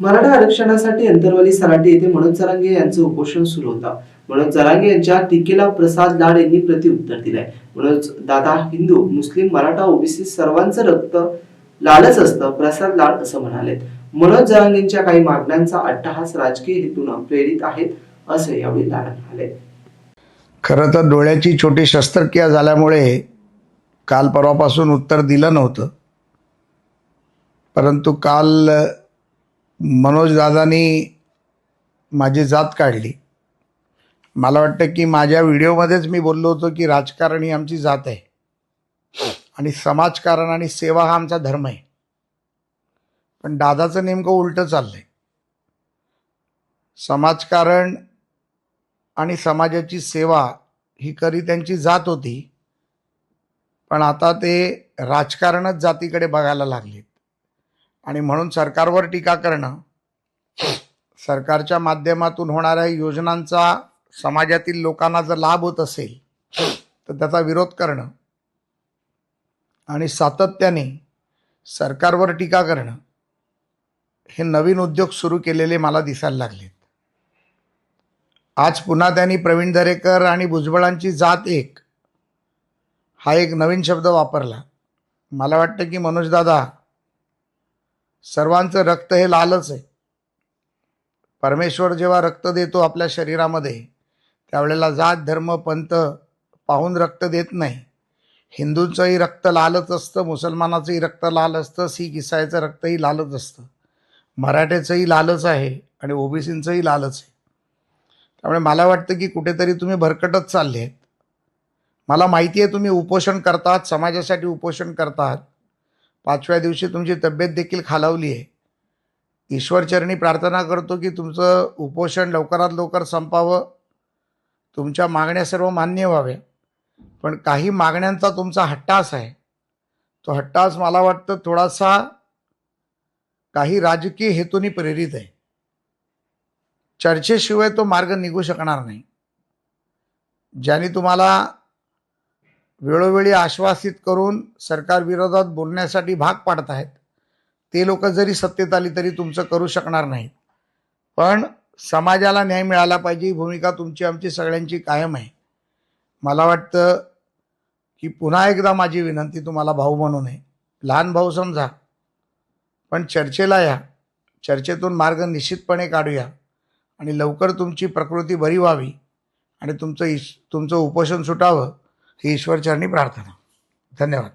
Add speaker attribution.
Speaker 1: मराठा आरक्षणासाठी अंतरवली सराटी येथे मनोज जरांगे यांचं उपोषण सुरू होतं. मनोज जरांगे यांच्या टीकेला प्रसाद लाड यांनी प्रतिउत्तर दिलंय. मनोज दादा हिंदू मुस्लिम मराठा ओबीसी सर्वांचं रक्त लालच असतं प्रसाद लाड असं म्हणाले मनोज जरांगेंच्या काही मागण्यांचा अट्टहास राजकीय हेतून प्रेरित आहेत असं यावेळी लाड म्हणाले.
Speaker 2: खरं तर डोळ्याची छोटी शस्त्रक्रिया झाल्यामुळे काल परवापासून उत्तर दिलं नव्हतं. परंतु काल मनोजदादानी माझी जात काढली. मला वाटतं की माझ्या व्हिडिओमध्येच मी बोललो होतो की राजकारण ही आमची जात आहे. आणि समाजकारण आणि सेवा हा आमचा धर्म आहे. पण दादाचं नेमकं उलटं चाललंय. समाजकारण आणि समाजाची सेवा ही खरी त्यांची जात होती. पण आता ते राजकारणच जातीकडे बघायला लागलेत. आणि म्हणून सरकारवर टीका करणं सरकारच्या माध्यमातून होणाऱ्या योजनांचा समाजातील लोकांना जर लाभ होत असेल तर त्याचा विरोध करणं आणि सातत्याने सरकारवर टीका करणं हे नवीन उद्योग सुरू केलेले मला दिसायला लागलेत. आज पुन्हा त्यांनी प्रवीण दरेकर आणि भुजबळांची जात एक हा एक नवीन शब्द वापरला. मला वाटतं की मनोजदादा सर्वांचं रक्त हे लालच आहे. परमेश्वर जेव्हा रक्त देतो आपल्या शरीरामध्ये त्यावेळेला जात धर्म पंथ पाहून रक्त देत नाही. हिंदूंचंही रक्त लालच असतं मुसलमानाचंही रक्त लाल असतं सिख इसायचं रक्तही लालच असतं. मराठ्याचंही लालच आहे आणि ओबीसींचंही लालच आहे. त्यामुळे मला वाटतं की कुठेतरी तुम्ही भरकटच चालले आहेत मला माहिती आहे तुम्ही उपोषण करतात समाजासाठी उपोषण करतात. पाचव्या दिवशी तुमची तब्येत देखील खालावली आहे. ईश्वरचरणी प्रार्थना करतो की तुमचं उपोषण लवकरात लवकर संपावं. तुमच्या मागण्या सर्व मान्य व्हाव्या पण काही मागण्यांचा तुमचा हट्टास आहे. तो हट्टास मला वाटतं थोडासा काही राजकीय हेतूनी प्रेरित आहे. चर्चेशिवाय तो मार्ग निघू शकणार नाही. ज्याने तुम्हाला वेळोवेळी आश्वासित करून सरकारविरोधात बोलण्यासाठी भाग पाडत आहेत. ते लोक जरी सत्तेत आली तरी तुमचं करू शकणार नाहीत. पण समाजाला न्याय मिळाला पाहिजे ही भूमिका तुमची आमची सगळ्यांची कायम आहे. मला वाटतं की पुन्हा एकदा माझी विनंती तुम्हाला भाऊ म्हणून आहे लहान भाऊ समजा. पण चर्चेला या. चर्चेतून मार्ग निश्चितपणे काढूया. आणि लवकर तुमची प्रकृती बरी व्हावी. आणि तुमचं इश तुमचं उपोषण सुटावं. ही ईश्वरचरणी प्रार्थना. धन्यवाद.